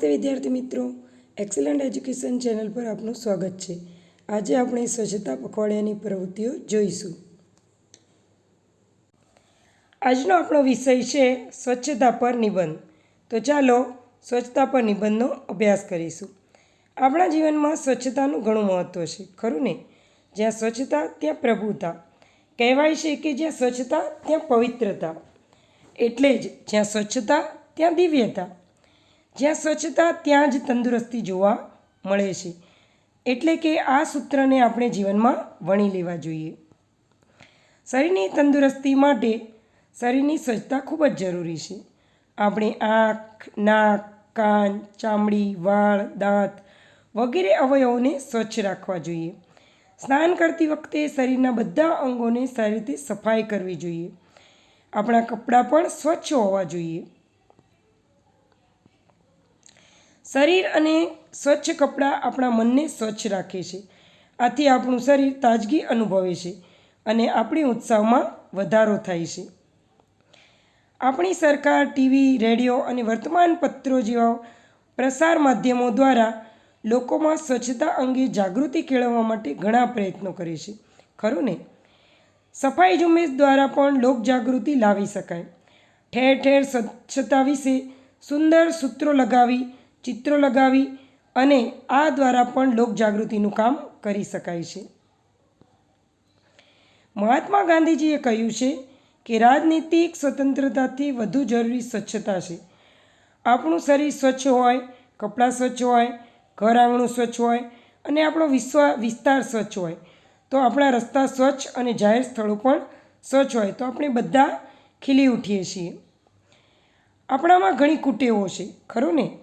નમસ્તે વિદ્યાર્થી મિત્રો. એક્સલન્ટ એજ્યુકેશન ચેનલ પર આપનું સ્વાગત છે. આજે આપણે સ્વચ્છતા પખવાડિયાની પ્રવૃત્તિઓ જોઈશું. આજનો આપણો વિષય છે સ્વચ્છતા પર નિબંધ. તો ચાલો સ્વચ્છતા પર નિબંધનો અભ્યાસ કરીશું. આપણા જીવનમાં સ્વચ્છતાનું ઘણું મહત્ત્વ છે, ખરું ને? જ્યાં સ્વચ્છતા, ત્યાં પ્રભુતા. કહેવાય છે કે જ્યાં સ્વચ્છતા, ત્યાં પવિત્રતા. એટલે જ જ્યાં સ્વચ્છતા, ત્યાં દિવ્યતા. જ્યાં સ્વચ્છતા, ત્યાં જ તંદુરસ્તી જોવા મળે છે. એટલે કે આ સૂત્રને આપણે જીવનમાં વણી લેવા જોઈએ. શરીરની તંદુરસ્તી માટે શરીરની સ્વચ્છતા ખૂબ જ જરૂરી છે. આપણે આંખ, નાક, કાન, ચામડી, વાળ, દાંત વગેરે અવયવોને સ્વચ્છ રાખવા જોઈએ. સ્નાન કરતી વખતે શરીરના બધા અંગોને સારી રીતે સફાઈ કરવી જોઈએ. આપણા કપડાં પણ સ્વચ્છ હોવા જોઈએ. શરીર અને સ્વચ્છ કપડાં આપણા મનને સ્વચ્છ રાખે છે. આથી આપણું શરીર તાજગી અનુભવે છે અને આપણી ઉત્સાહમાં વધારો થાય છે. આપણી સરકાર, ટીવી, રેડિયો અને વર્તમાનપત્રો જેવા પ્રસાર માધ્યમો દ્વારા લોકોમાં સ્વચ્છતા અંગે જાગૃતિ કેળવવા માટે ઘણા પ્રયત્નો કરે છે. ખરું ને? સફાઈ ઝુંબેશ દ્વારા પણ લોકજાગૃતિ લાવી શકાય. ઠેર ઠેર સ્વચ્છતા વિશે સુંદર સૂત્રો લગાવી ચિત્રો લગાવી અને આ દ્વારા પણ લોકજાગૃતિનું કામ કરી શકાય છે. મહાત્મા ગાંધીજીએ કહ્યું છે કે રાજનીતિક સ્વતંત્રતાથી વધુ જરૂરી સ્વચ્છતા છે. આપણું શરીર સ્વચ્છ હોય, કપડાં સ્વચ્છ હોય, ઘર આંગણું સ્વચ્છ હોય અને આપણો વિશ્વ, વિસ્તાર સ્વચ્છ હોય, તો આપણા રસ્તા સ્વચ્છ અને જાહેર સ્થળો પણ સ્વચ્છ હોય, તો આપણે બધા ખીલી ઉઠીએ છીએ. આપણામાં ઘણી કુટેવો છે, ખરું ને?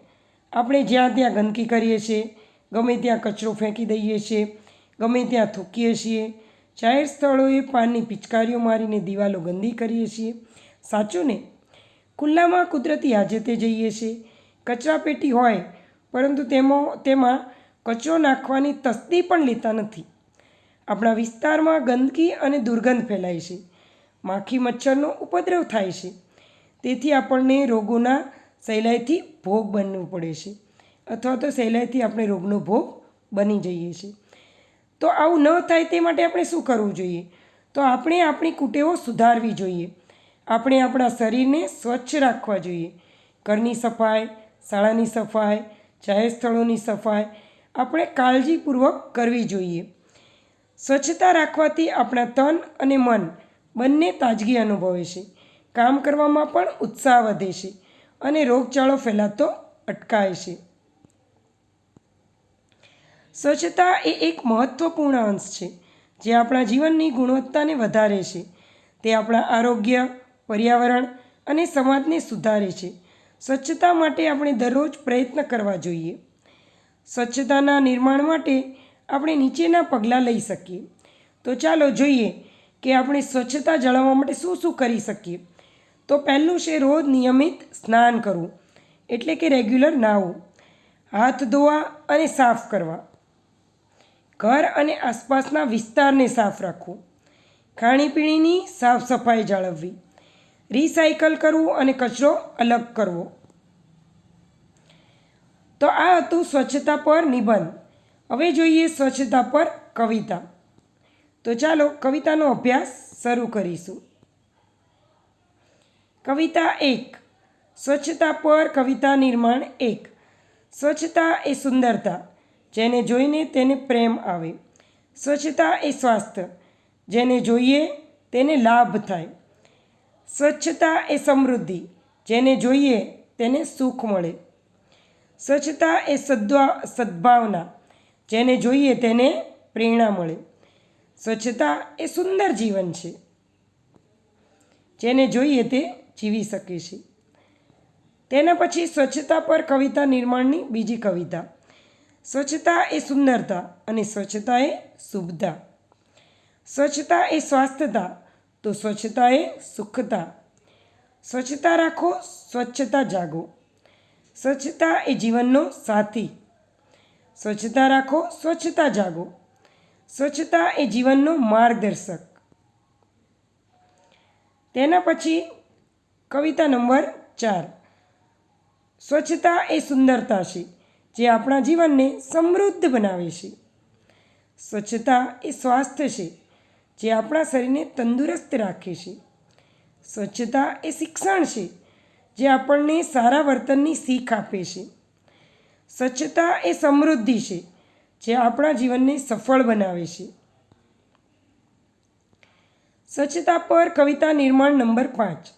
આપણે જ્યાં ત્યાં ગંદકી કરીએ છીએ, ગમે ત્યાં કચરો ફેંકી દઈએ છીએ, ગમે ત્યાં થૂકીએ છીએ, જાહેર સ્થળોએ પાનની પિચકારીઓ મારીને દિવાલો ગંદી કરીએ છીએ. સાચું ને? ખુલ્લામાં કુદરતી હાજતે જઈએ છીએ. કચરાપેટી હોય, પરંતુ તેમાં તેમાં કચરો નાખવાની તસ્દી પણ લેતા નથી. આપણા વિસ્તારમાં ગંદકી અને દુર્ગંધ ફેલાય છે. માખી મચ્છરનો ઉપદ્રવ થાય છે. તેથી આપણને રોગોના સહેલાઈથી ભોગ બનવું પડે છે. અથવા તો સહેલાઈથી આપણે રોગનો ભોગ બની જઈએ છીએ. તો આવું ન થાય તે માટે આપણે શું કરવું જોઈએ? તો આપણે આપણી કુટેવો સુધારવી જોઈએ. આપણે આપણા શરીરને સ્વચ્છ રાખવા જોઈએ. ઘરની સફાઈ, શાળાની સફાઈ જાહેર સ્થળોની સફાઈ આપણે કાળજીપૂર્વક કરવી જોઈએ. સ્વચ્છતા રાખવાથી આપણા તન અને મન બંને તાજગી અનુભવે છે. કામ કરવામાં પણ ઉત્સાહ વધે છે. અને રોગચાળો ફેલાતો અટકાય છે. સ્વચ્છતા એ એક મહત્ત્વપૂર્ણ અંશ છે, જે આપણા જીવનની ગુણવત્તાને વધારે છે. તે આપણા આરોગ્ય, પર્યાવરણ અને સમાજને સુધારે છે. સ્વચ્છતા માટે આપણે દરરોજ પ્રયત્ન કરવા જોઈએ. સ્વચ્છતાના નિર્માણ માટે આપણે નીચેના પગલાં લઈ શકીએ. તો ચાલો જોઈએ કે આપણે સ્વચ્છતા જાળવવા માટે શું શું કરી શકીએ. તો પહેલું છે રોજ નિયમિત સ્નાન કરવું, એટલે કે રેગ્યુલર નાહવું, હાથ ધોવા અને સાફ કરવા. ઘર અને આસપાસના વિસ્તારને સાફ રાખવું, ખાણીપીણીની સાફ સફાઈ જાળવવી, રિસાયકલ કરવું અને કચરો અલગ કરવો. તો આ હતું સ્વચ્છતા પર નિબંધ. હવે જોઈએ સ્વચ્છતા પર કવિતા. તો ચાલો કવિતાનો અભ્યાસ શરૂ કરીશું. કવિતા એક. સ્વચ્છતા પર કવિતા નિર્માણ એક. સ્વચ્છતા એ સુંદરતા. જેને જોઈને તેને પ્રેમ આવે. સ્વચ્છતા એ સ્વાસ્થ્ય. જેને જોઈએ તેને લાભ થાય. સ્વચ્છતા એ સમૃદ્ધિ. જેને જોઈએ તેને સુખ મળે. સ્વચ્છતા એ સદ્વા, સદ્ભાવના. જેને જોઈએ તેને પ્રેરણા મળે. સ્વચ્છતા એ સુંદર જીવન છે. જેને જોઈએ તે જીવી શકે છે. તેના પછી સ્વચ્છતા પર કવિતા નિર્માણની બીજી કવિતા. સ્વચ્છતા એ સુંદરતા અને સ્વચ્છતા એ શુભતા. સ્વચ્છતા એ સ્વાસ્થ્યતા, તો સ્વચ્છતા એ સુખતા. સ્વચ્છતા રાખો, સ્વચ્છતા જાગો. સ્વચ્છતા એ જીવનનો સાથી. સ્વચ્છતા રાખો, સ્વચ્છતા જાગો. સ્વચ્છતા એ જીવનનો માર્ગદર્શક. તેના પછી કવિતા નંબર ચાર. સ્વચ્છતા એ સુંદરતા છે, જે આપણા જીવનને સમૃદ્ધ બનાવે છે. સ્વચ્છતા એ સ્વાસ્થ્ય છે, જે આપણા શરીરને તંદુરસ્ત રાખે છે. સ્વચ્છતા એ શિક્ષણ છે, જે આપણને સારા વર્તનની શીખ આપે છે. સ્વચ્છતા એ સમૃદ્ધિ છે, જે આપણા જીવનને સફળ બનાવે છે. સ્વચ્છતા પર કવિતા નિર્માણ નંબર પાંચ.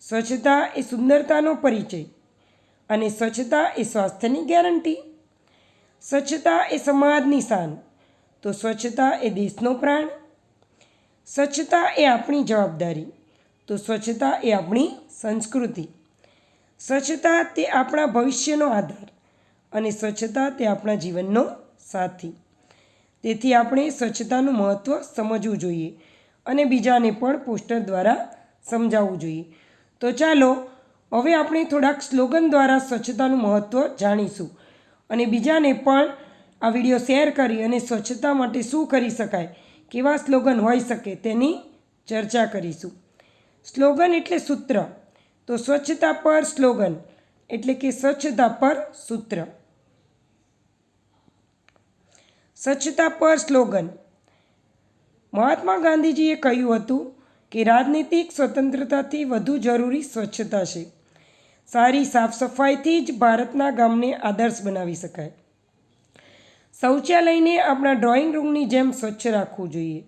સ્વચ્છતા એ સુંદરતાનો પરિચય અને સ્વચ્છતા એ સ્વાસ્થ્યની ગેરંટી. સ્વચ્છતા એ સમાજની શાન, તો સ્વચ્છતા એ દેશનો પ્રાણ. સ્વચ્છતા એ આપણી જવાબદારી, તો સ્વચ્છતા એ આપણી સંસ્કૃતિ. સ્વચ્છતા તે આપણા ભવિષ્યનો આધાર અને સ્વચ્છતા તે આપણા જીવનનો સાથી. તેથી આપણે સ્વચ્છતાનું મહત્ત્વ સમજવું જોઈએ અને બીજાને પણ પોસ્ટર દ્વારા સમજાવવું જોઈએ. તો ચાલો, હવે આપણે થોડાક સ્લોગન દ્વારા સ્વચ્છતાનું મહત્ત્વ જાણીશું. અને બીજાને પણ આ વીડિયો શેર કરી અને સ્વચ્છતા માટે શું કરી શકાય, કેવા સ્લોગન હોઈ શકે તેની ચર્ચા કરીશું. સ્લોગન એટલે સૂત્ર. તો સ્વચ્છતા પર સ્લોગન એટલે કે સ્વચ્છતા પર સૂત્ર. સ્વચ્છતા પર સ્લોગન. મહાત્મા ગાંધીજીએ કહ્યું હતું કે રાજનીતિક સ્વતંત્રતાથી વધુ જરૂરી સ્વચ્છતા છે. સારી સાફ સફાઈથી જ ભારતના ગામને આદર્શ બનાવી શકાય. શૌચાલયને આપણા ડ્રોઈંગ રૂમની જેમ સ્વચ્છ રાખવું જોઈએ.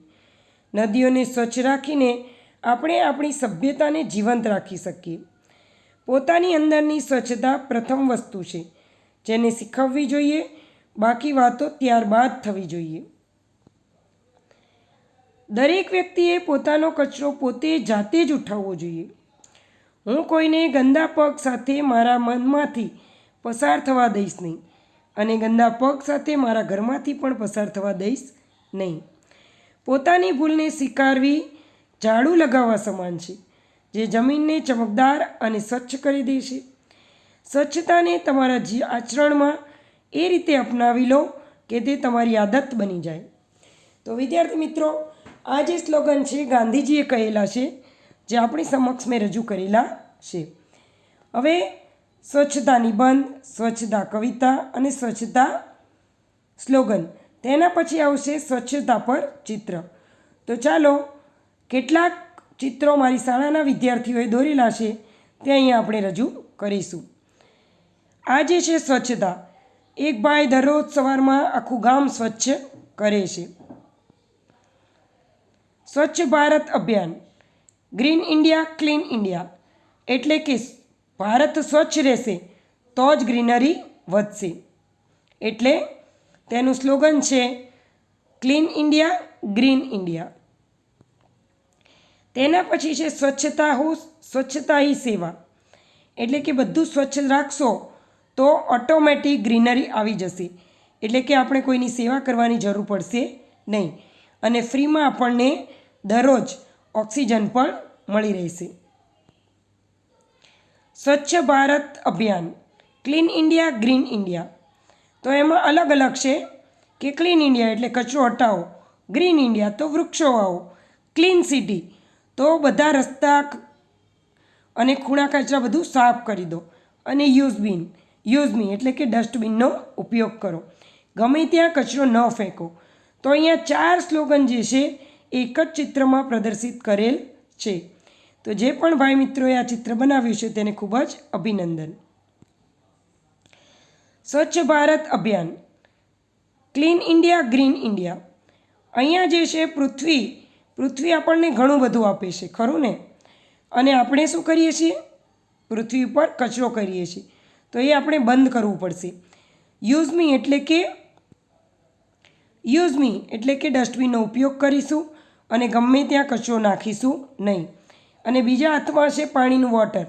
નદીઓને સ્વચ્છ રાખીને આપણે આપણી સભ્યતાને જીવંત રાખી શકીએ. પોતાની અંદરની સ્વચ્છતા પ્રથમ વસ્તુ છે. જેને શીખવવી જોઈએ, બાકી વાતો ત્યારબાદ થવી જોઈએ. દરેક વ્યક્તિએ પોતાનો કચરો પોતે જાતે જ ઉઠાવવો જોઈએ. હું કોઈને ગંદા પગ સાથે મારા મનમાંથી પસાર થવા દઈશ નહીં અને ગંદા પગ સાથે મારા ઘરમાંથી પણ પસાર થવા દઈશ નહીં. પોતાની ભૂલને સ્વીકારવી ઝાડુ લગાવવા સમાન છે, જે જમીનને ચમકદાર અને સ્વચ્છ કરી દે છે. સ્વચ્છતાને તમારા જી આચરણમાં એ રીતે અપનાવી લો કે તે તમારી આદત બની જાય. તો વિદ્યાર્થી મિત્રો આ જે સ્લોગન છે, ગાંધીજીએ કહેલા છે, જે આપણી સમક્ષ મેં રજૂ કરેલા છે. હવે સ્વચ્છતા નિબંધ, સ્વચ્છતા કવિતા અને સ્વચ્છતા સ્લોગન. તેના પછી આવશે સ્વચ્છતા પર ચિત્ર. તો ચાલો, કેટલાક ચિત્રો મારી શાળાના વિદ્યાર્થીઓએ દોરેલા છે, તે અહીંયા આપણે રજૂ કરીશું. આ જે છે સ્વચ્છતા, એક ભાઈ દરરોજ સવારમાં આખું ગામ સ્વચ્છ કરે છે. સ્વચ્છ ભારત અભિયાન ગ્રીન ઇન્ડિયા ક્લીન ઇન્ડિયા એટલે કે ભારત સ્વચ્છ રહેશે, તો જ ગ્રીનરી વધશે. એટલે તેનું સ્લોગન છે ક્લીન ઇન્ડિયા ગ્રીન ઇન્ડિયા તેના પછી છે, સ્વચ્છતા હો, સ્વચ્છતા હી સેવા. એટલે કે બધું સ્વચ્છ રાખશો, તો ઓટોમેટિક ગ્રીનરી આવી જશે. એટલે કે આપણે કોઈની સેવા કરવાની જરૂર પડશે નહીં. અને ફ્રીમાં આપણને દરરોજ ઓક્સિજન પણ મળી રહેશે. સ્વચ્છ Bharat Abhiyan clean India green India તો એમાં અલગ અલગ છે કે ક્લીન ઇન્ડિયા એટલે કચરો હટાવો ગ્રીન ઇન્ડિયા તો વૃક્ષો વાવો ક્લીન સિટી તો બધા રસ્તા અને ખૂણા કચરા બધું સાફ કરી દો અને યુઝ યુઝમી એટલે કે ડસ્ટબિનનો ઉપયોગ કરો. ગમે ત્યાં કચરો ન ફેંકો. તો અહીંયા ચાર સ્લોગન જે છે એક જ ચિત્રમાં પ્રદર્શિત કરેલ છે. તો જે પણ ભાઈ મિત્રોએ આ ચિત્ર બનાવ્યું છે તેને ખૂબ જ અભિનંદન. Swachh Bharat Abhiyan. Clean India, green India. અહીંયા જે છે પૃથ્વી પૃથ્વી આપણને ઘણું બધું આપે છે, ખરું ને? અને આપણે શું કરીએ છીએ? પૃથ્વી ઉપર કચરો કરીએ છીએ. તો એ આપણે બંધ કરવું પડશે. યુઝ મી એટલે કે, યુઝ મી એટલે કે ડસ્ટબિનનો ઉપયોગ કરીશું. અને ગમે ત્યાં કચરો નાખીશું નહીં. અને બીજા હાથમાં છે પાણીનું વોટર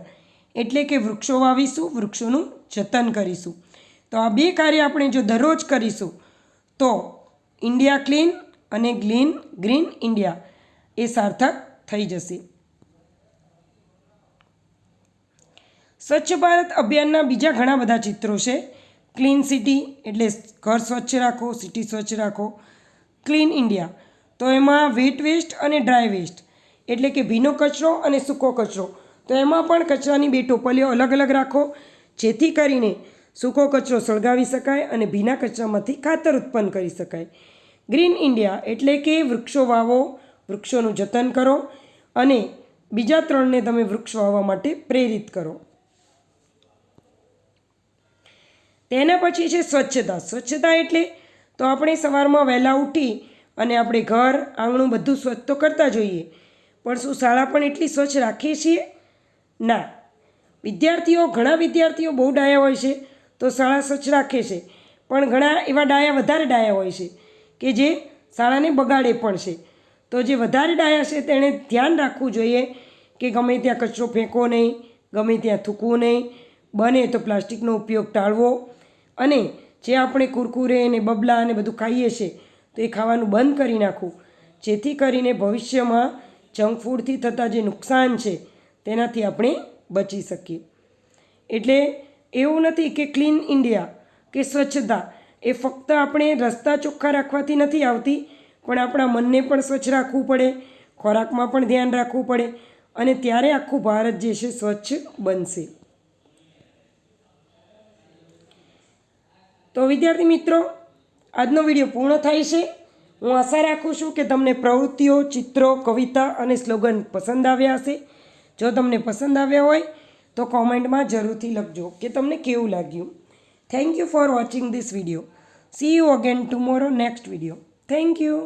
એટલે કે વૃક્ષો વાવીશું, વૃક્ષોનું જતન કરીશું. તો આ બે કાર્ય આપણે જો દરરોજ કરીશું, તો ઇન્ડિયા ક્લીન અને ગ્લીન ગ્રીન ઇન્ડિયા એ સાર્થક થઈ જશે. સ્વચ્છ ભારત અભિયાનના બીજા ઘણા બધા ચિત્રો છે. ક્લીન સિટી એટલે ઘર સ્વચ્છ રાખો સિટી સ્વચ્છ રાખો. ક્લીન ઇન્ડિયા તો એમાં વેટ વેસ્ટ અને ડ્રાય વેસ્ટ એટલે કે ભીનો કચરો અને સૂકો કચરો. તો એમાં પણ કચરાની બે ટોપલીઓ અલગ અલગ રાખો, જેથી કરીને સૂકો કચરો સળગાવી શકાય અને ભીના કચરામાંથી ખાતર ઉત્પન્ન કરી શકાય. ગ્રીન ઇન્ડિયા એટલે કે વૃક્ષો વાવો, વૃક્ષોનું જતન કરો અને બીજા ત્રણને તમે વૃક્ષ વાવવા માટે પ્રેરિત કરો. તેના પછી છે સ્વચ્છતા. સ્વચ્છતા એટલે તો આપણે સવારમાં વહેલા ઉઠી અને આપણે ઘર, આંગણું બધું સ્વચ્છ તો કરતા જોઈએ. પણ શું શાળા પણ એટલી સ્વચ્છ રાખીએ છીએ? ના. વિદ્યાર્થીઓ, ઘણા વિદ્યાર્થીઓ બહુ ડાયા હોય છે તો શાળા સ્વચ્છ રાખે છે. પણ ઘણા એવા ડાયા વધારે ડાયા હોય છે કે જે શાળાને બગાડે પણ છે. તો જે વધારે ડાયા છે તેણે ધ્યાન રાખવું જોઈએ કે ગમે ત્યાં કચરો ફેંકવો નહીં, ગમે ત્યાં થૂકવું નહીં, બને તો પ્લાસ્ટિકનો ઉપયોગ ટાળવો. અને જે આપણે કુરકુરે ને બબલા અને બધું ખાઈએ છીએ તો એ ખાવાનું બંધ કરી નાખવું જેથી કરીને ભવિષ્યમાં જંક ફૂડથી થતાં જે નુકસાન છે, તેનાથી આપણે બચી શકીએ. એટલે એવું નથી કે ક્લીન ઇન્ડિયા, કે સ્વચ્છતા, એ ફક્ત આપણે રસ્તા ચોખ્ખા રાખવાથી નથી આવતી, પણ આપણા મનને પણ સ્વચ્છ રાખવું પડે, ખોરાકમાં પણ ધ્યાન રાખવું પડે, અને ત્યારે આખું ભારત જે છે સ્વચ્છ બનશે. તો વિદ્યાર્થી મિત્રો આજનો વીડિયો પૂર્ણ થાય છે. હું આશા રાખું છું કે તમને પ્રવૃત્તિઓ, ચિત્રો, કવિતા અને સ્લોગન પસંદ આવ્યા હશે. જો તમને પસંદ આવ્યા હોય, તો કોમેન્ટમાં જરૂરથી લખજો કે તમને કેવું લાગ્યું. Thank you for watching this video see you again tomorrow next video thank you